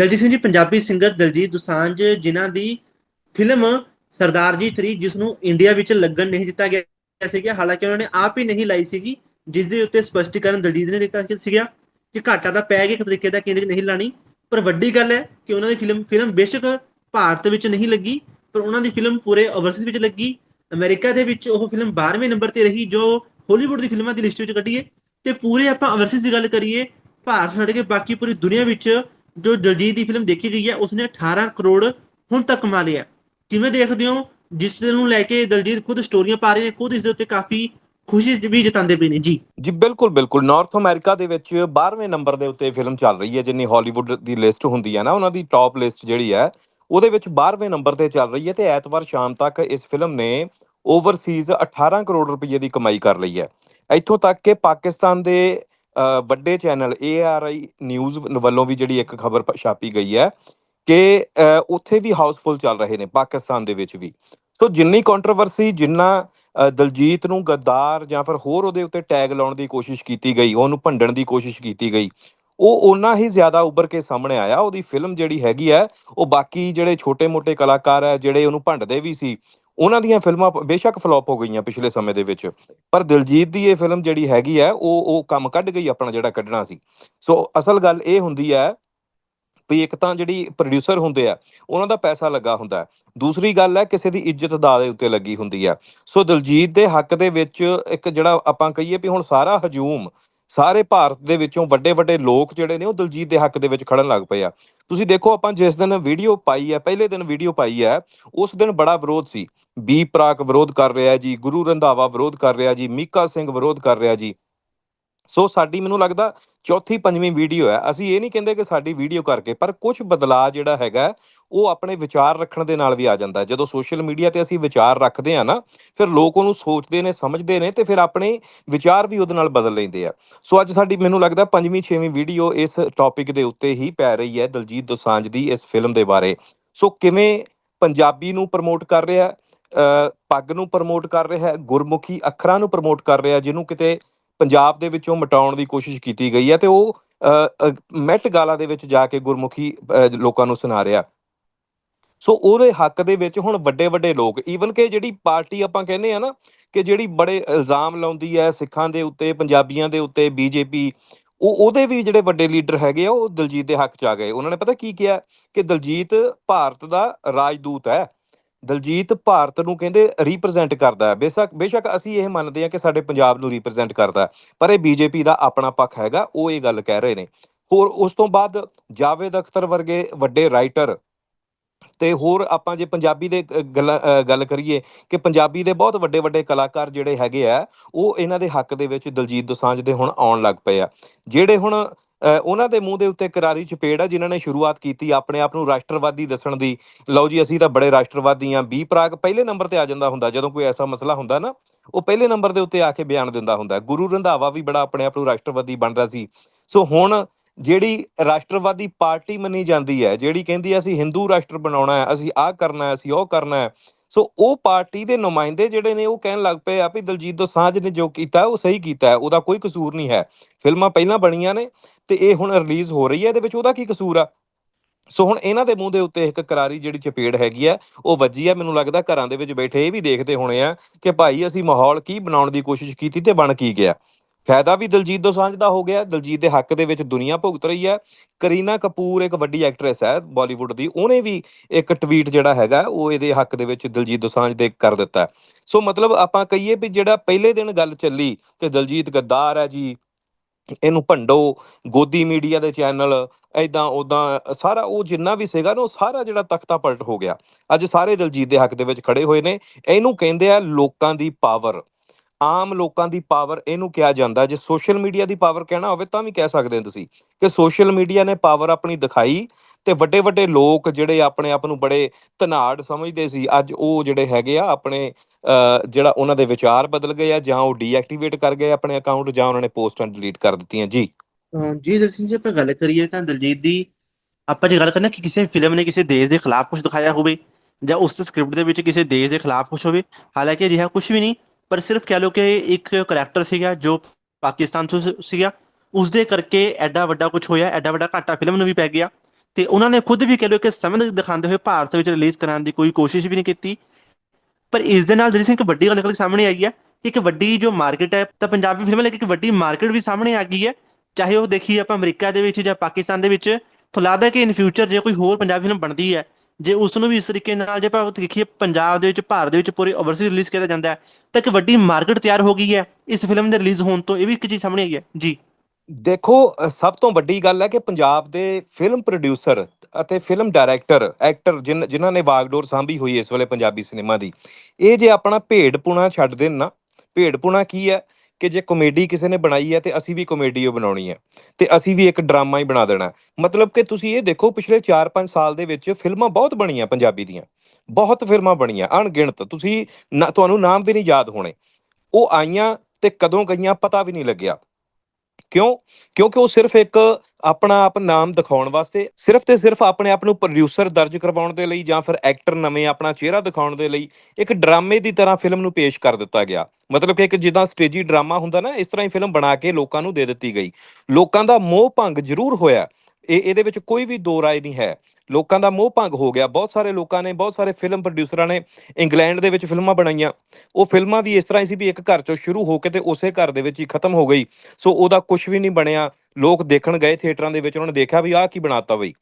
Daljit Singh ji, Punjabi singer Daljit Dosanjh, ਜਿਨ੍ਹਾਂ ਦੀ film Sardar ji 3 ਜਿਸ ਨੂੰ ਇੰਡੀਆ ਵਿੱਚ ਲੱਗਣ ਨਹੀਂ ਦਿੱਤਾ ਗਿਆ ਸੀਗਾ। ਹਾਲਾਂਕਿ ਉਹਨਾਂ ਨੇ ਆਪ ਹੀ ਨਹੀਂ ਲਾਈ ਸੀਗੀ, ਜਿਸ ਦੇ ਉੱਤੇ ਸਪਸ਼ਟੀਕਰਨ ਦਲਜੀਤ ਨੇ ਦਿੱਤਾ ਸੀਗਾ ਕਿ ਘਾਟਾ ਦਾ ਪੈ ਗਿਆ, ਇੱਕ ਤਰੀਕੇ ਦਾ ਕਿ 'ਚ ਨਹੀਂ ਲਾਣੀ। ਪਰ ਵੱਡੀ ਗੱਲ ਹੈ ਕਿ ਉਹਨਾਂ ਦੀ ਫਿਲਮ ਫਿਲਮ ਬੇਸ਼ੱਕ ਭਾਰਤ ਵਿੱਚ ਨਹੀਂ ਲੱਗੀ, ਪਰ ਉਹਨਾਂ ਦੀ ਫਿਲਮ ਪੂਰੇ ਓਵਰਸੀਜ਼ ਵਿੱਚ ਲੱਗੀ। ਅਮਰੀਕਾ ਦੇ ਵਿੱਚ ਉਹ ਫਿਲਮ 12ਵੇਂ ਨੰਬਰ ਤੇ ਰਹੀ, ਜੋ ਹਾਲੀਵੁੱਡ ਦੀ ਫਿਲਮਾਂ ਦੀ ਲਿਸਟ ਵਿੱਚ ਕੱਢੀਏ ਤੇ ਪੂਰੇ ਆਪਾਂ ਓਵਰਸੀਜ਼ ਦੀ ਗੱਲ ਕਰੀਏ, ਭਾਰਤ ਛੱਡ ਕੇ ਬਾਕੀ ਪੂਰੀ ਦੁਨੀਆ ਵਿੱਚ ਜੋ ਦਲਜੀਤ ਦੀ ਫਿਲਮ ਦੇਖੀ ਗਈ ਹੈ, ਉਸਨੇ 18 ਕਰੋੜ ਹੁਣ ਤੱਕ ਕਮਾ ਲਿਆ ਕਿਵੇਂ ਦੇਖਦੇ ਹੋ? ਜਿਸ ਨੂੰ ਲੈ ਕੇ ਦਲਜੀਤ ਖੁਦ ਸਟੋਰੀਆਂ ਪਾ ਰਹੇ ਨੇ, ਖੁਦ ਇਸ ਦੇ ਉੱਤੇ ਕਾਫੀ ਖੁਸ਼ੀ ਵੀ ਜਤਾਉਂਦੇ ਪਏ ਨੇ। ਜੀ। ਜੀ, ਬਿਲਕੁਲ ਬਿਲਕੁਲ। ਨਾਰਥ ਅਮਰੀਕਾ ਦੇ ਵਿੱਚ 12ਵੇਂ ਨੰਬਰ ਦੇ ਉੱਤੇ ਫਿਲਮ ਚੱਲ ਰਹੀ ਹੈ, ਜਿੰਨੀ ਹਾਲੀਵੁੱਡ ਦੀ ਲਿਸਟ ਹੁੰਦੀ ਹੈ ਨਾ, ਉਹਨਾਂ ਦੀ ਟੌਪ ਲਿਸਟ ਜਿਹੜੀ ਹੈ, ਉਹਦੇ ਵਿੱਚ 12ਵੇਂ ਨੰਬਰ ਤੇ ਚੱਲ ਰਹੀ ਹੈ ਤੇ ਐਤਵਾਰ ਸ਼ਾਮ ਤੱਕ ਇਸ ਫਿਲਮ ਨੇ ਓਵਰਸੀਜ਼ 18 ਕਰੋੜ ਰੁਪਏ ਦੀ ਕਮਾਈ ਕਰ ਲਈ ਹੈ। ਇੱਥੋਂ ਤੱਕ ਕਿ ਪਾਕਿਸਤਾਨ ਦੇ ਵੱਡੇ ਚੈਨਲ ARI ਨਿਊਜ਼ ਵੱਲੋਂ ਵੀ ਜਿਹੜੀ ਇੱਕ ਖਬਰ ਛਾਪੀ ਗਈ ਹੈ ਕਿ ਉੱਥੇ ਵੀ ਹਾਊਸਫੁੱਲ ਚੱਲ ਰਹੇ ਨੇ ਪਾਕਿਸਤਾਨ ਦੇ ਵਿੱਚ ਵੀ। ਸੋ ਜਿੰਨੀ ਕੰਟਰੋਵਰਸੀ ਜਿੰਨਾ ਦਲਜੀਤ ਨੂੰ ਗੱਦਾਰ ਜਾਂ ਫਿਰ ਹੋਰ ਉਹਦੇ ਉੱਤੇ ਟੈਗ ਲਾਉਣ ਦੀ ਕੋਸ਼ਿਸ਼ ਕੀਤੀ ਗਈ, ਉਹਨੂੰ ਭੰਡਣ ਦੀ ਕੋਸ਼ਿਸ਼ ਕੀਤੀ ਗਈ, ਉਹ ਓਨਾ ਹੀ ਜ਼ਿਆਦਾ ਉੱਭਰ ਕੇ ਸਾਹਮਣੇ ਆਇਆ। ਉਹਦੀ ਫਿਲਮ ਜਿਹੜੀ ਹੈਗੀ ਹੈ, ਉਹ ਬਾਕੀ ਜਿਹੜੇ ਛੋਟੇ-ਮੋਟੇ ਕਲਾਕਾਰ ਹੈ, ਜਿਹੜੇ ਉਹਨੂੰ ਭੰਡਦੇ ਵੀ ਸੀ ਉਹਨਾਂ ਦੀਆਂ ਫਿਲਮਾਂ ਬੇਸ਼ੱਕ ਫਲॉप ਹੋ ਗਈਆਂ ਪਿਛਲੇ ਸਮੇਂ ਦੇ ਵਿੱਚ, ਪਰ ਦਿਲਜੀਤ ਦੀ ਇਹ ਫਿਲਮ ਜਿਹੜੀ ਹੈਗੀ ਹੈ, ਉਹ ਉਹ ਕੰਮ ਕੱਢ ਗਈ ਆਪਣਾ ਜਿਹੜਾ ਕੱਢਣਾ ਸੀ। ਸੋ ਅਸਲ ਗੱਲ ਇਹ ਹੁੰਦੀ ਹੈ ਵੀ ਇੱਕ ਤਾਂ ਜਿਹੜੀ ਪ੍ਰੋਡਿਊਸਰ ਹੁੰਦੇ ਆ, ਉਹਨਾਂ ਦਾ ਪੈਸਾ ਲੱਗਾ ਹੁੰਦਾ ਦੂਸਰੀ ਗੱਲ ਹੈ, ਕਿਸੇ ਦੀ ਇੱਜ਼ਤ ਦਾ ਦੇ ਉੱਤੇ ਲੱਗੀ ਹੁੰਦੀ ਹੈ। ਸੋ ਦਿਲਜੀਤ ਦੇ ਹੱਕ ਦੇ ਵਿੱਚ ਇੱਕ ਜਿਹੜਾ ਆਪਾਂ ਕਹੀਏ ਵੀ ਹੁਣ ਸਾਰਾ ਹਜੂਮ ਸਾਰੇ ਭਾਰਤ ਦੇ ਵਿੱਚੋਂ ਵੱਡੇ ਵੱਡੇ ਲੋਕ ਜਿਹੜੇ ਨੇ ਉਹ ਦਿਲਜੀਤ ਦੇ ਹੱਕ ਦੇ ਵਿੱਚ ਖੜਨ ਲੱਗ ਪਏ ਆ। ਤੁਸੀਂ ਦੇਖੋ ਆਪਾਂ ਜਿਸ ਦਿਨ ਵੀਡੀਓ ਪਾਈ ਹੈ, ਪਹਿਲੇ ਦਿਨ ਵੀਡੀਓ ਪਾਈ ਹੈ, ਉਸ ਦਿਨ ਬੜਾ ਵਿਰੋਧ ਸੀ। ਬੀ ਪ੍ਰਾਕ ਵਿਰੋਧ ਕਰ ਰਿਹਾ ਜੀ, ਗੁਰੂ ਰੰਧਾਵਾ ਵਿਰੋਧ ਕਰ ਰਿਹਾ ਜੀ, ਮੀਕਾ ਸਿੰਘ ਵਿਰੋਧ ਕਰ ਰਿਹਾ ਜੀ। ਸੋ ਸਾਡੀ ਮੈਨੂੰ ਲੱਗਦਾ ਚੌਥੀ ਪੰਜਵੀਂ ਵੀਡੀਓ ਹੈ। ਅਸੀਂ ਇਹ ਨਹੀਂ ਕਹਿੰਦੇ ਕਿ ਸਾਡੀ ਵੀਡੀਓ ਕਰਕੇ, ਪਰ ਕੁਝ ਬਦਲਾਅ ਜਿਹੜਾ ਹੈਗਾ ਉਹ ਆਪਣੇ ਵਿਚਾਰ ਰੱਖਣ ਦੇ ਨਾਲ ਵੀ ਆ ਜਾਂਦਾ ਜਦੋਂ ਸੋਸ਼ਲ ਮੀਡੀਆ ਤੇ ਅਸੀਂ ਵਿਚਾਰ ਰੱਖਦੇ ਆ ਨਾ, ਫਿਰ ਲੋਕ ਉਹਨੂੰ ਸੋਚਦੇ ਨੇ, ਸਮਝਦੇ ਨੇ ਤੇ ਫਿਰ ਆਪਣੇ ਵਿਚਾਰ ਵੀ ਉਹਦੇ ਨਾਲ ਬਦਲ ਲੈਂਦੇ ਆ। ਸੋ ਅੱਜ ਸਾਡੀ, ਮੈਨੂੰ ਲੱਗਦਾ, ਪੰਜਵੀਂ, ਛੇਵੀਂ ਵੀਡੀਓ ਇਸ ਟੌਪਿਕ ਦੇ ਉੱਤੇ ਹੀ ਪੈ ਰਹੀ ਹੈ ਦਲਜੀਤ ਦੋਸਾਂਝ ਦੀ ਇਸ ਫਿਲਮ ਦੇ ਬਾਰੇ। ਸੋ ਕਿਵੇਂ ਪੰਜਾਬੀ ਨੂੰ ਪ੍ਰਮੋਟ ਕਰ ਰਿਹਾ ਪੱਗ ਨੂੰ ਪ੍ਰਮੋਟ ਕਰ ਰਿਹਾ ਹੈ ਗੁਰਮੁਖੀ ਅੱਖਰਾਂ ਨੂੰ ਪ੍ਰਮੋਟ ਕਰ ਰਿਹਾ, ਜਿਹਨੂੰ ਕਿਤੇ ਪੰਜਾਬ ਦੇ ਵਿੱਚੋਂ ਮਟਾਉਣ ਦੀ ਕੋਸ਼ਿਸ਼ ਕੀਤੀ ਗਈ ਹੈ ਤੇ ਉਹ ਮੈਟ ਗਾਲਾ ਦੇ ਵਿੱਚ ਜਾ ਕੇ ਗੁਰਮੁਖੀ ਲੋਕਾਂ ਨੂੰ ਸੁਣਾ ਰਿਹਾ। ਸੋ ਉਹਦੇ ਹੱਕ ਦੇ ਵਿੱਚ ਹੁਣ ਵੱਡੇ ਵੱਡੇ ਲੋਕ ਈਵਨ ਕਿ ਜਿਹੜੀ ਪਾਰਟੀ ਆਪਾਂ ਕਹਿੰਦੇ ਆ ਨਾ, ਕਿ ਜਿਹੜੀ ਬੜੇ ਇਲਜ਼ਾਮ ਲਾਉਂਦੀ ਹੈ ਸਿੱਖਾਂ ਦੇ ਉੱਤੇ, ਪੰਜਾਬੀਆਂ ਦੇ ਉੱਤੇ, ਬੀਜੇਪੀ, ਉਹ ਉਹਦੇ ਵੀ ਜਿਹੜੇ ਵੱਡੇ ਲੀਡਰ ਹੈਗੇ ਆ, ਉਹ ਦਲਜੀਤ ਦੇ ਹੱਕ ਚ ਆ ਗਏ। ਉਹਨਾਂ ਨੇ ਪਤਾ ਕੀ ਕਿਹਾ? ਕਿ ਦਲਜੀਤ ਭਾਰਤ ਦਾ ਰਾਜਦੂਤ ਹੈ। ਦਲਜੀਤ ਭਾਰਤ ਨੂੰ ਕਹਿੰਦੇ ਰਿਪਰੈਜ਼ੈਂਟ ਕਰਦਾ ਹੈ। ਬੇਸ਼ੱਕ ਬੇਸ਼ੱਕ ਅਸੀਂ ਇਹ ਮੰਨਦੇ ਹਾਂ ਕਿ ਸਾਡੇ ਪੰਜਾਬ ਨੂੰ ਰਿਪਰੈਜ਼ੈਂਟ ਕਰਦਾ ਪਰ ਇਹ ਬੀਜੇਪੀ ਦਾ ਆਪਣਾ ਪੱਖ ਹੈਗਾ, ਉਹ ਇਹ ਗੱਲ ਕਹਿ ਰਹੇ ਨੇ। ਹੋਰ ਉਸ ਤੋਂ ਬਾਅਦ ਜਾਵੇਦ ਅਖਤਰ ਵਰਗੇ ਵੱਡੇ ਰਾਈਟਰ ਤੇ ਹੋਰ ਆਪਾਂ ਜੇ ਪੰਜਾਬੀ ਦੇ ਗ- ਗੱਲ ਕਰੀਏ ਕਿ ਪੰਜਾਬੀ ਦੇ ਬਹੁਤ ਵੱਡੇ ਵੱਡੇ ਕਲਾਕਾਰ ਜਿਹੜੇ ਹੈਗੇ ਆ, ਉਹ ਇਹਨਾਂ ਦੇ ਹੱਕ ਦੇ ਵਿੱਚ ਦਲਜੀਤ ਦੋਸਾਂਝ ਦੇ ਹੁਣ ਆਉਣ ਲੱਗ ਪਏ ਆ। ਜਿਹੜੇ ਹੁਣ ਉਹਨਾਂ ਦੇ ਮੂੰਹ ਦੇ ਉੱਤੇ ਕਰਾਰੀ ਚਪੇੜ ਆ, ਜਿਨ੍ਹਾਂ ਨੇ ਸ਼ੁਰੂਆਤ ਕੀਤੀ ਆਪਣੇ ਆਪ ਨੂੰ ਰਾਸ਼ਟਰਵਾਦੀ ਦੱਸਣ ਦੀ। ਲਓ ਜੀ, ਅਸੀਂ ਤਾਂ ਬੜੇ ਰਾਸ਼ਟਰਵਾਦੀ ਆ ਬੀ ਪ੍ਰਾਗ ਪਹਿਲੇ ਨੰਬਰ ਤੇ ਆ ਜਾਂਦਾ ਹੁੰਦਾ, ਜਦੋਂ ਕੋਈ ਐਸਾ ਮਸਲਾ ਹੁੰਦਾ ਨਾ, ਉਹ ਪਹਿਲੇ ਨੰਬਰ ਦੇ ਉੱਤੇ ਆ ਕੇ ਬਿਆਨ ਦਿੰਦਾ ਹੁੰਦਾ। ਗੁਰੂ ਰੰਧਾਵਾ ਵੀ ਬੜਾ ਆਪਣੇ ਆਪ ਨੂੰ ਰਾਸ਼ਟਰਵਾਦੀ ਬਣਦਾ ਸੀ। ਸੋ ਹੁਣ ਜਿਹੜੀ ਰਾਸ਼ਟਰਵਾਦੀ ਪਾਰਟੀ ਮੰਨੀ ਜਾਂਦੀ ਹੈ, ਜਿਹੜੀ ਕਹਿੰਦੀ ਹੈ, ਅਸੀਂ ਹਿੰਦੂ ਰਾਸ਼ਟਰ ਬਣਾਉਣਾ ਹੈ, ਅਸੀਂ ਆਹ ਕਰਨਾ ਹੈ, ਅਸੀਂ ਉਹ ਕਰਨਾ ਹੈ। ਸੋ ਉਹ ਪਾਰਟੀ ਦੇ ਨੁਮਾਇੰਦੇ ਜਿਹੜੇ ਨੇ, ਉਹ ਕਹਿਣ ਲੱਗ ਪਏ ਆ ਵੀ ਦਲਜੀਤ ਦੋਸਾਂਝ ਨੇ ਜੋ ਕੀਤਾ, ਉਹ ਸਹੀ ਕੀਤਾ ਹੈ, ਉਹਦਾ ਕੋਈ ਕਸੂਰ ਨਹੀਂ ਹੈ। ਫਿਲਮਾਂ ਪਹਿਲਾਂ ਬਣੀਆਂ ਨੇ ਤੇ ਇਹ ਹੁਣ ਰਿਲੀਜ਼ ਹੋ ਰਹੀ ਹੈ, ਇਹਦੇ ਵਿੱਚ ਉਹਦਾ ਕੀ ਕਸੂਰ ਆ? ਸੋ ਹੁਣ ਇਹਨਾਂ ਦੇ ਮੂੰਹ ਦੇ ਉੱਤੇ ਇੱਕ ਕਰਾਰੀ ਜਿਹੜੀ ਚਪੇੜ ਹੈਗੀ ਆ ਉਹ ਵੱਜੀ ਆ ਮੈਨੂੰ ਲੱਗਦਾ ਘਰਾਂ ਦੇ ਵਿੱਚ ਬੈਠੇ ਇਹ ਵੀ ਦੇਖਦੇ ਹੋਣੇ ਆ ਕਿ ਭਾਈ ਅਸੀਂ ਮਾਹੌਲ ਕੀ ਬਣਾਉਣ ਦੀ ਕੋਸ਼ਿਸ਼ ਕੀਤੀ ਤੇ ਬਣ ਕੀ ਗਿਆ। ਫਾਇਦਾ ਵੀ ਦਲਜੀਤ ਦੋਸਾਂਝ ਦਾ ਹੋ ਗਿਆ। ਦਲਜੀਤ ਦੇ ਹੱਕ ਦੇ ਵਿੱਚ ਦੁਨੀਆ ਭੁਗਤ ਰਹੀ ਹੈ। ਕਰੀਨਾ ਕਪੂਰ ਇੱਕ ਵੱਡੀ ਐਕਟਰੈਸ ਹੈ ਬਾਲੀਵੁੱਡ ਦੀ। ਉਹਨੇ ਵੀ ਇੱਕ ਟਵੀਟ ਜਿਹੜਾ ਹੈਗਾ, ਉਹ ਇਹਦੇ ਹੱਕ ਦੇ ਵਿੱਚ ਦਲਜੀਤ ਦੋਸਾਂਝ ਦੇ ਕਰ ਦਿੱਤਾ। ਸੋ ਮਤਲਬ ਆਪਾਂ ਕਹੀਏ ਵੀ ਜਿਹੜਾ ਪਹਿਲੇ ਦਿਨ ਗੱਲ ਚੱਲੀ ਕਿ ਦਲਜੀਤ ਗੱਦਾਰ ਹੈ ਜੀ, ਇਹਨੂੰ ਭੰਡੋ, ਗੋਦੀ ਮੀਡੀਆ ਦੇ ਚੈਨਲ ਐਦਾਂ ਉਦਾਂ ਸਾਰਾ ਉਹ ਜਿੰਨਾ ਵੀ ਸੀਗਾ ਨਾ, ਉਹ ਸਾਰਾ ਜਿਹੜਾ ਤਖਤਾ ਪਲਟ ਹੋ ਗਿਆ। ਅੱਜ ਸਾਰੇ ਦਲਜੀਤ ਦੇ ਹੱਕ ਦੇ ਵਿੱਚ ਖੜੇ ਹੋਏ ਨੇ। ਇਹਨੂੰ ਕਹਿੰਦੇ ਆ ਲੋਕਾਂ ਦੀ ਪਾਵਰ ਆਮ ਲੋਕਾਂ ਦੀ ਪਾਵਰ ਇਹਨੂੰ ਕਿਹਾ ਜਾਂਦਾ। ਜੇ ਸੋਸ਼ਲ ਮੀਡੀਆ ਦੀ ਪਾਵਰ ਕਹਿਣਾ ਹੋਵੇ ਤਾਂ ਵੀ ਕਹਿ ਸਕਦੇ ਹੋ ਤੁਸੀਂ ਕਿ ਸੋਸ਼ਲ ਮੀਡੀਆ ਨੇ ਪਾਵਰ ਆਪਣੀ ਦਿਖਾਈ ਤੇ ਵੱਡੇ ਵੱਡੇ ਲੋਕ ਜਿਹੜੇ ਆਪਣੇ ਆਪ ਨੂੰ ਬੜੇ ਧਨਾੜ ਸਮਝਦੇ ਸੀ, ਅੱਜ ਉਹ ਜਿਹੜੇ ਹੈਗੇ ਆ ਆਪਣੇ ਜਿਹੜਾ ਉਹਨਾਂ ਦੇ ਵਿਚਾਰ ਬਦਲ ਗਏ ਆ ਜਾਂ ਉਹ ਡੀਐਕਟੀਵੇਟ ਕਰ ਗਏ ਆਪਣੇ ਅਕਾਊਂਟ ਜਾਂ ਉਹਨਾਂ ਨੇ ਪੋਸਟਾਂ ਡਿਲੀਟ ਕਰ ਦਿੱਤੀਆਂ। ਜੀ। ਜੀ ਦਲਜੀਤ ਜੀ, ਆਪਾਂ ਗੱਲ ਕਰੀਏ ਤਾਂ ਦਲਜੀਤ ਦੀ, ਆਪਾਂ ਜੇ ਗੱਲ ਕਰਨਾ ਕਿ ਕਿਸੇ ਫਿਲਮ ਨੇ ਕਿਸੇ ਦੇਸ਼ ਦੇ ਖਿਲਾਫ ਕੁਝ ਦਿਖਾਇਆ ਹੋਵੇ ਜਾਂ ਉਸ ਸਕ੍ਰਿਪਟ ਦੇ ਵਿੱਚ ਕਿਸੇ ਦੇਸ਼ ਦੇ ਖਿਲਾਫ ਕੁਝ ਹੋਵੇ, ਹਾਲਾਂਕਿ ਅਜਿਹਾ ਕੁਝ ਵੀ ਨਹੀਂ ਪਰ ਸਿਰਫ ਕਹਿ ਲਓ ਕਿ ਇੱਕ ਕਰੈਕਟਰ ਸੀਗਾ ਜੋ ਪਾਕਿਸਤਾਨ ਤੋਂ ਸੀਗਾ। ਉਸ ਦੇ ਕਰਕੇ ਐਡਾ ਵੱਡਾ ਕੁਝ ਹੋਇਆ, ਐਡਾ ਵੱਡਾ ਘਾਟਾ ਫਿਲਮ ਨੂੰ ਵੀ ਪੈ ਗਿਆ। ਤੇ ਉਹਨਾਂ ਨੇ ਖੁਦ ਵੀ ਕਹਿ ਲਓ ਕਿ ਸਮਝ ਦਿਖਾਉਂਦੇ ਹੋਏ ਭਾਰਤ ਵਿੱਚ ਰਿਲੀਜ਼ ਕਰਾਉਣ ਦੀ ਕੋਈ ਕੋਸ਼ਿਸ਼ ਵੀ ਨਹੀਂ ਕੀਤੀ। ਪਰ ਇਸ ਦੇ ਨਾਲ ਜਿਹੜੀ ਸੀ ਇੱਕ ਵੱਡੀ ਗੱਲ ਨਿਕਲ ਕੇ ਸਾਹਮਣੇ ਆਈ ਹੈ ਕਿ ਇੱਕ ਵੱਡੀ ਜੋ ਮਾਰਕੀਟ ਹੈ, ਤਾਂ ਪੰਜਾਬੀ ਫਿਲਮਾਂ ਲਈ ਇੱਕ ਵੱਡੀ ਮਾਰਕੀਟ ਵੀ ਸਾਹਮਣੇ ਆ ਗਈ ਹੈ। ਚਾਹੇ ਉਹ ਦੇਖੀਏ ਆਪਾਂ ਅਮਰੀਕਾ ਦੇ ਵਿੱਚ ਜਾਂ ਪਾਕਿਸਤਾਨ ਦੇ ਵਿੱਚ, ਤਾਂ ਲੱਗਦਾ ਕਿ ਇਨ ਫਿਊਚਰ ਜੇ ਕੋਈ ਹੋਰ ਪੰਜਾਬੀ ਫਿਲਮ ਬਣਦੀ ਹੈ ਜੇ ਉਸ ਨੂੰ ਵੀ ਇਸ ਤਰੀਕੇ ਨਾਲ ਜੇ ਆਪਾਂ ਦੇਖੀਏ ਪੰਜਾਬ ਦੇ ਵਿੱਚ, ਭਾਰਤ ਦੇ ਵਿੱਚ ਪੂਰੇ ਓਵਰਸੀਜ਼ ਰਿਲੀਜ਼ ਕੀਤਾ ਜਾਂਦਾ ਹੈ, ਤਾਂ ਇੱਕ ਵੱਡੀ ਮਾਰਕੀਟ ਤਿਆਰ ਹੋ ਗਈ ਹੈ। ਇਸ ਫਿਲਮ ਦੇ ਰਿਲੀਜ਼ ਹੋਣ ਤੋਂ ਇਹ ਵੀ ਇੱਕ ਚੀਜ਼ ਸਾਹਮਣੇ ਆਈ ਹੈ। ਜੀ। ਦੇਖੋ, ਸਭ ਤੋਂ ਵੱਡੀ ਗੱਲ ਹੈ ਕਿ ਪੰਜਾਬ ਦੇ ਫਿਲਮ ਪ੍ਰੋਡਿਊਸਰ ਅਤੇ ਫਿਲਮ ਡਾਇਰੈਕਟਰ ਐਕਟਰ ਜਿਨ, ਜਿਨ੍ਹਾਂ ਨੇ ਵਾਗਡੋਰ ਸਾਂਭੀ ਹੋਈ ਇਸ ਵੇਲੇ ਪੰਜਾਬੀ ਸਿਨੇਮਾ ਦੀ, ਇਹ ਜੇ ਆਪਣਾ ਭੇਡਪੁਣਾ ਛੱਡ ਦੇਣ ਨਾ, ਭੇਡਪੁਣਾ ਕੀ ਹੈ? ਕਿ ਜੇ ਕਾਮੇਡੀ ਕਿਸੇ ਨੇ ਬਣਾਈ ਹੈ ਤੇ ਅਸੀਂ ਵੀ ਕਾਮੇਡੀ ਉਹ ਬਣਾਉਣੀ ਹੈ ਤੇ ਅਸੀਂ ਵੀ ਇੱਕ ਡਰਾਮਾ ਹੀ ਬਣਾ ਦੇਣਾ ਮਤਲਬ ਕਿ ਤੁਸੀਂ ਇਹ ਦੇਖੋ, ਪਿਛਲੇ 4-5 ਸਾਲ ਦੇ ਵਿੱਚ ਫਿਲਮਾਂ ਬਹੁਤ ਬਣੀਆਂ ਪੰਜਾਬੀ ਦੀਆਂ। ਬਹੁਤ ਫਿਲਮਾਂ ਬਣੀਆਂ, ਅਣਗਿਣਤ। ਤੁਸੀਂ ਨਾ- ਤੁਹਾਨੂੰ ਨਾਮ ਵੀ ਨਹੀਂ ਯਾਦ ਹੋਣੇ। ਉਹ ਆਈਆਂ ਤੇ ਕਦੋਂ ਗਈਆਂ ਪਤਾ ਵੀ ਨਹੀਂ ਲੱਗਿਆ। ਕਿਉਂ? ਕਿਉਂਕਿ ਉਹ ਸਿਰਫ ਇੱਕ ਆਪਣਾ ਆਪ ਨਾਮ ਦਿਖਾਉਣ ਵਾਸਤੇ, ਸਿਰਫ ਤੇ ਸਿਰਫ ਆਪਣੇ ਆਪ ਨੂੰ ਪ੍ਰੋਡਿਊਸਰ ਦਰਜ ਕਰਵਾਉਣ ਦੇ ਲਈ ਜਾਂ ਫਿਰ ਐਕਟਰ ਨਵੇਂ ਆਪਣਾ ਚਿਹਰਾ ਦਿਖਾਉਣ ਦੇ ਲਈ ਇੱਕ ਡਰਾਮੇ ਦੀ ਤਰ੍ਹਾਂ ਫਿਲਮ ਨੂੰ ਪੇਸ਼ ਕਰ ਦਿੱਤਾ ਗਿਆ। ਮਤਲਬ ਕਿ ਇੱਕ ਜਿੱਦਾਂ ਸਟੇਜੀ ਡਰਾਮਾ ਹੁੰਦਾ ਨਾ, ਇਸ ਤਰ੍ਹਾਂ ਹੀ ਫਿਲਮ ਬਣਾ ਕੇ ਲੋਕਾਂ ਨੂੰ ਦੇ ਦਿੱਤੀ ਗਈ। ਲੋਕਾਂ ਦਾ ਮੋਹ ਭੰਗ ਜ਼ਰੂਰ ਹੋਇਆ। ਇਹ, ਇਹਦੇ ਵਿੱਚ ਕੋਈ ਵੀ ਦੋ ਰਾਏ ਨਹੀਂ ਹੈ। ਲੋਕਾਂ ਦਾ ਮੋਹ ਭੰਗ ਹੋ ਗਿਆ। ਬਹੁਤ ਸਾਰੇ ਲੋਕਾਂ ਨੇ, ਬਹੁਤ ਸਾਰੇ ਫਿਲਮ ਪ੍ਰੋਡਿਊਸਰਾਂ ਨੇ ਇੰਗਲੈਂਡ ਦੇ ਵਿੱਚ ਫਿਲਮਾਂ ਬਣਾਈਆਂ। ਉਹ ਫਿਲਮਾਂ ਵੀ ਇਸ ਤਰ੍ਹਾਂ ਹੀ ਸੀ ਵੀ ਇੱਕ ਘਰ ਚੋਂ ਸ਼ੁਰੂ ਹੋ ਕੇ ਤੇ ਉਸੇ ਘਰ ਦੇ ਵਿੱਚ ਹੀ ਖਤਮ ਹੋ ਗਈ। ਸੋ ਉਹਦਾ ਕੁਝ ਵੀ ਨਹੀਂ ਬਣਿਆ। ਲੋਕ ਦੇਖਣ ਗਏ ਥੀਏਟਰਾਂ ਦੇ ਵਿੱਚ, ਉਹਨਾਂ ਨੇ ਦੇਖਿਆ ਵੀ ਆਹ ਕੀ ਬਣਾਤਾ ਬਈ।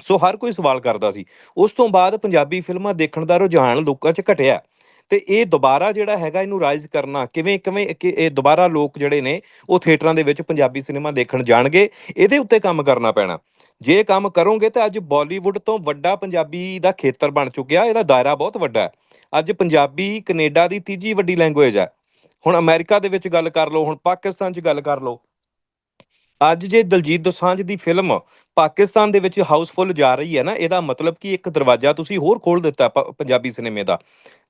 ਸੋ ਹਰ ਕੋਈ ਸਵਾਲ ਕਰਦਾ ਸੀ। ਉਸ ਤੋਂ ਬਾਅਦ ਪੰਜਾਬੀ ਫਿਲਮਾਂ ਦੇਖਣ ਦਾ ਰੁਝਾਨ ਲੋਕਾਂ 'ਚ ਘਟਿਆ। ਤੇ ਇਹ ਦੁਬਾਰਾ ਜਿਹੜਾ ਹੈਗਾ ਇਹਨੂੰ ਰਾਈਜ਼ ਕਰਨਾ, ਕਿਵੇਂ ਕਿਵੇਂ ਕਿ ਇਹ ਦੁਬਾਰਾ ਲੋਕ ਜਿਹੜੇ ਨੇ, ਉਹ ਥੀਏਟਰਾਂ ਦੇ ਵਿੱਚ ਪੰਜਾਬੀ ਸਿਨੇਮਾ ਦੇਖਣ ਜਾਣਗੇ, ਇਹਦੇ ਉੱਤੇ ਕੰਮ ਕਰਨਾ ਪੈਣਾ। ਜੇ ਕੰਮ ਕਰੋਗੇ ਤਾਂ ਅੱਜ ਬਾਲੀਵੁੱਡ ਤੋਂ ਵੱਡਾ ਪੰਜਾਬੀ ਦਾ ਖੇਤਰ ਬਣ ਚੁੱਕਿਆ, ਇਹਦਾ ਦਾਇਰਾ ਬਹੁਤ ਵੱਡਾ ਹੈ। ਅੱਜ ਪੰਜਾਬੀ ਕੈਨੇਡਾ ਦੀ ਤੀਜੀ ਵੱਡੀ ਲੈਂਗੁਏਜ ਹੈ। ਹੁਣ ਅਮਰੀਕਾ ਦੇ ਵਿੱਚ ਗੱਲ ਕਰ ਲਓ, ਹੁਣ ਪਾਕਿਸਤਾਨ 'ਚ ਗੱਲ ਕਰ ਲਓ। ਅੱਜ ਜੇ ਦਲਜੀਤ ਦੋਸਾਂਝ ਦੀ ਫਿਲਮ ਪਾਕਿਸਤਾਨ ਦੇ ਵਿੱਚ ਹਾਊਸਫੁੱਲ ਜਾ ਰਹੀ ਹੈ ਨਾ, ਇਹਦਾ ਮਤਲਬ ਕਿ ਇੱਕ ਦਰਵਾਜ਼ਾ ਤੁਸੀਂ ਹੋਰ ਖੋਲ ਦਿੱਤਾ ਪ- ਪੰਜਾਬੀ ਸਿਨੇਮੇ ਦਾ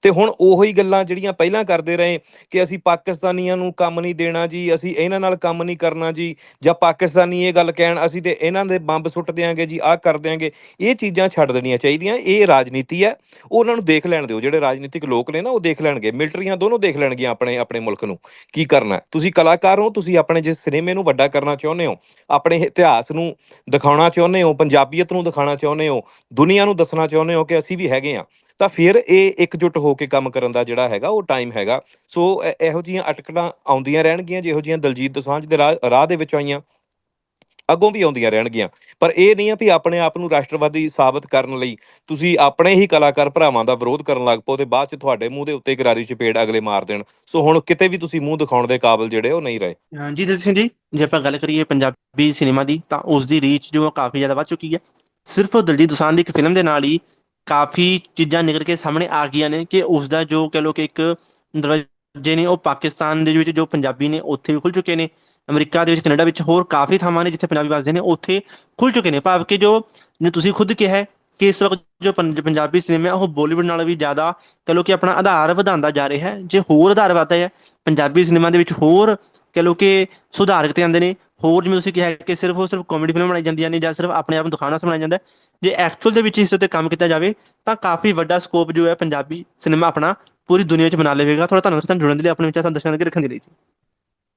ਤੇ ਹੁਣ ਉਹੀ ਗੱਲਾਂ ਜਿਹੜੀਆਂ ਪਹਿਲਾਂ ਕਰਦੇ ਰਹੇ ਕਿ ਅਸੀਂ ਪਾਕਿਸਤਾਨੀਆਂ ਨੂੰ ਕੰਮ ਨਹੀਂ ਦੇਣਾ ਜੀ, ਅਸੀਂ ਇਹਨਾਂ ਨਾਲ ਕੰਮ ਨਹੀਂ ਕਰਨਾ ਜੀ, ਜਾਂ ਪਾਕਿਸਤਾਨੀ ਇਹ ਗੱਲ ਕਹਿਣ, ਅਸੀਂ ਤੇ ਇਹਨਾਂ ਦੇ ਬੰਬ ਸੁੱਟ ਦਿਆਂਗੇ ਜੀ, ਆਹ ਕਰ ਦਿਆਂਗੇ, ਇਹ ਚੀਜ਼ਾਂ ਛੱਡ ਦੇਣੀਆਂ ਚਾਹੀਦੀਆਂ, ਇਹ ਰਾਜਨੀਤੀ ਹੈ, ਉਹਨਾਂ ਨੂੰ ਦੇਖ ਲੈਣ ਦਿਓ, ਜਿਹੜੇ ਰਾਜਨੀਤਿਕ ਲੋਕ ਨੇ ਨਾ, ਉਹ ਦੇਖ ਲੈਣਗੇ, ਮਿਲਟਰੀਆਂ ਦੋਨੋਂ ਦੇਖ ਲੈਣਗੀਆਂ ਆਪਣੇ ਆਪਣੇ ਮੁਲਕ ਨੂੰ, ਕੀ ਕਰਨਾ ਹੈ। ਤੁਸੀਂ ਕਲਾਕਾਰ ਹੋ, ਤੁਸੀਂ ਆਪਣੇ ਜਿਸ ਸਿਨੇਮੇ ਨੂੰ ਵੱਡਾ ਕਰਨਾ ਚਾਹੁੰਦੇ ਹੋ? ਆਪਣੇ ਇਤਿਹਾਸ ਨੂੰ ਦਿਖਾਉਣਾ ਚਾਹੁੰਦੇ ਹੋ? ਪੰਜਾਬੀਅਤ ਨੂੰ ਦਿਖਾਉਣਾ ਚਾਹੁੰਦੇ ਹੋ? ਦੁਨੀਆ ਨੂੰ ਦੱਸਣਾ ਚਾਹੁੰਦੇ ਹੋ ਕਿ ਅਸੀਂ ਵੀ ਹੈਗੇ ਆ ਤਾਂ ਫਿਰ ਇਹ ਇਕਜੁੱਟ ਹੋ ਕੇ ਕੰਮ ਕਰਨ ਦਾ ਜਿਹੜਾ ਹੈਗਾ, ਉਹ ਟਾਈਮ ਹੈਗਾ। ਸੋ ਇਹੋ ਜੀਆਂ ਅਟਕੜਾਂ ਆਉਂਦੀਆਂ ਰਹਿਣਗੀਆਂ, ਜਿਹੋ ਜੀਆਂ ਦਲਜੀਤ ਦੋਸਾਂਝ ਦੇ ਰਾਹ ਰਾਹ ਦੇ ਵਿੱਚ ਆਈਆਂ। ਅੱਗੋਂ ਵੀ ਆਉਂਦੀਆਂ ਰਹਿਣਗੀਆਂ। ਪਰ ਇਹ ਨਹੀਂ ਆ ਵੀ ਆਪਣੇ ਆਪ ਨੂੰ ਰਾਸ਼ਟਰਵਾਦੀ ਸਾਬਤ ਕਰਨ ਲਈ ਤੁਸੀਂ ਆਪਣੇ ਹੀ ਕਲਾਕਾਰ ਭਰਾਵਾਂ ਦਾ ਵਿਰੋਧ ਕਰਨ ਲੱਗ ਪਓ ਤੇ ਬਾਅਦ ਚ ਤੁਹਾਡੇ ਮੂੰਹ ਦੇ ਉੱਤੇ ਗਰਾਰੀ ਚਪੇੜ ਅਗਲੇ ਮਾਰ ਦੇਣ। ਸੋ ਹੁਣ ਕਿਤੇ ਵੀ ਤੁਸੀਂ ਮੂੰਹ ਦਿਖਾਉਣ ਦੇ ਕਾਬਿਲ ਜਿਹੜੇ ਉਹ ਨਹੀਂ ਰਹੇ। ਹਾਂਜੀ ਦਿਲ ਸਿੰਘ ਜੀ, ਜੇ ਆਪਾਂ ਗੱਲ ਕਰੀਏ ਪੰਜਾਬੀ ਸਿਨੇਮਾ ਦੀ, ਤਾਂ ਉਸ ਦੀ ਰੀਚ ਜੋ ਕਾਫੀ ਜ਼ਿਆਦਾ ਵੱਧ ਚੁੱਕੀ ਹੈ ਸਿਰਫ ਦਲਜੀਤ ਦੋਸਾਂਝ ਦੀ ਇੱਕ ਫਿਲਮ ਦੇ ਨਾਲ ਹੀ ਕਾਫੀ ਚੀਜ਼ਾਂ ਨਿਕਲ ਕੇ ਸਾਹਮਣੇ ਆ ਗਈਆਂ ਨੇ ਕਿ ਉਸ ਦਾ ਜੋ ਕਹ ਲੋ ਕਿ ਇੱਕ ਦਰਵਾਜ਼ੇ ਨੇ, ਉਹ ਪਾਕਿਸਤਾਨ ਦੇ ਵਿੱਚ ਜੋ ਪੰਜਾਬੀ ਨੇ, ਉੱਥੇ ਵੀ ਖੁੱਲ ਚੁੱਕੇ ਨੇ। ਅਮਰੀਕਾ ਦੇ ਵਿੱਚ, ਕੈਨੇਡਾ ਵਿੱਚ ਹੋਰ ਕਾਫੀ ਥਾਵਾਂ ਨੇ ਜਿੱਥੇ ਪੰਜਾਬੀ ਵੱਸਦੇ ਨੇ ਉੱਥੇ ਖੁੱਲ ਚੁੱਕੇ ਨੇ। ਭਾਵ ਕਿ ਜੋ ਜਿਵੇਂ ਤੁਸੀਂ ਖੁਦ ਕਿਹਾ ਹੈ ਕਿ ਇਸ ਵਕਤ ਜੋ ਪੰਜਾਬੀ ਸਿਨੇਮਾ ਉਹ ਬਾਲੀਵੁੱਡ ਨਾਲ ਵੀ ਜ਼ਿਆਦਾ ਕਹ ਲੋ ਕਿ ਆਪਣਾ ਆਧਾਰ ਵਧਾਉਂਦਾ ਜਾ ਰਿਹਾ ਹੈ। ਜੇ ਹੋਰ ਆਧਾਰ ਵਧਦਾ ਹੈ, ਪੰਜਾਬੀ ਸਿਨੇਮਾ ਦੇ ਵਿੱਚ ਹੋਰ ਕਹ ਲੋ ਕਿ ਸੁਧਾਰ ਕੀਤੇ ਜਾਂਦੇ ਨੇ, ਹੋਰ ਜਿਵੇਂ ਤੁਸੀਂ ਕਿਹਾ ਕਿ ਸਿਰਫ ਉਹ ਸਿਰਫ ਕਾਮੇਡੀ ਫਿਲਮ ਬਣਾਈ ਜਾਂਦੀਆਂ ਨੇ ਜਾਂ ਸਿਰਫ ਆਪਣੇ ਆਪ ਨੂੰ ਦਿਖਾਉਣਾ ਬਣਾਇਆ ਜਾਂਦਾ ਜੇ ਐਕਚੁਅਲ ਦੇ ਵਿੱਚ ਇਸ ਉੱਤੇ ਕੰਮ ਕੀਤਾ ਜਾਵੇ, ਤਾਂ ਕਾਫੀ ਵੱਡਾ ਸਕੋਪ ਜੋ ਹੈ ਪੰਜਾਬੀ ਸਿਨੇਮਾ ਆਪਣਾ ਪੂਰੀ ਦੁਨੀਆ ਵਿੱਚ ਬਣਾ ਲਵੇਗਾ। ਥੋੜਾ ਧੰਨਵਾਦ, ਤੁਹਾਨੂੰ ਜੁੜਨ ਦੇ ਲਈ ਆਪਣੇ ਵਿਚਾਰ ਸਾਨੂੰ ਦਰਸ਼ਕਾਂ ਦੇ ਰੱਖਣ ਦੇ ਲਈ ਜੀ।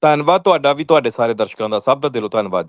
ਧੰਨਵਾਦ ਤੁਹਾਡਾ ਵੀ ਤੁਹਾਡੇ ਸਾਰੇ ਦਰਸ਼ਕਾਂ ਦਾ ਸਭ ਦਾ ਦਿਲੋਂ ਧੰਨਵਾਦ ਜੀ।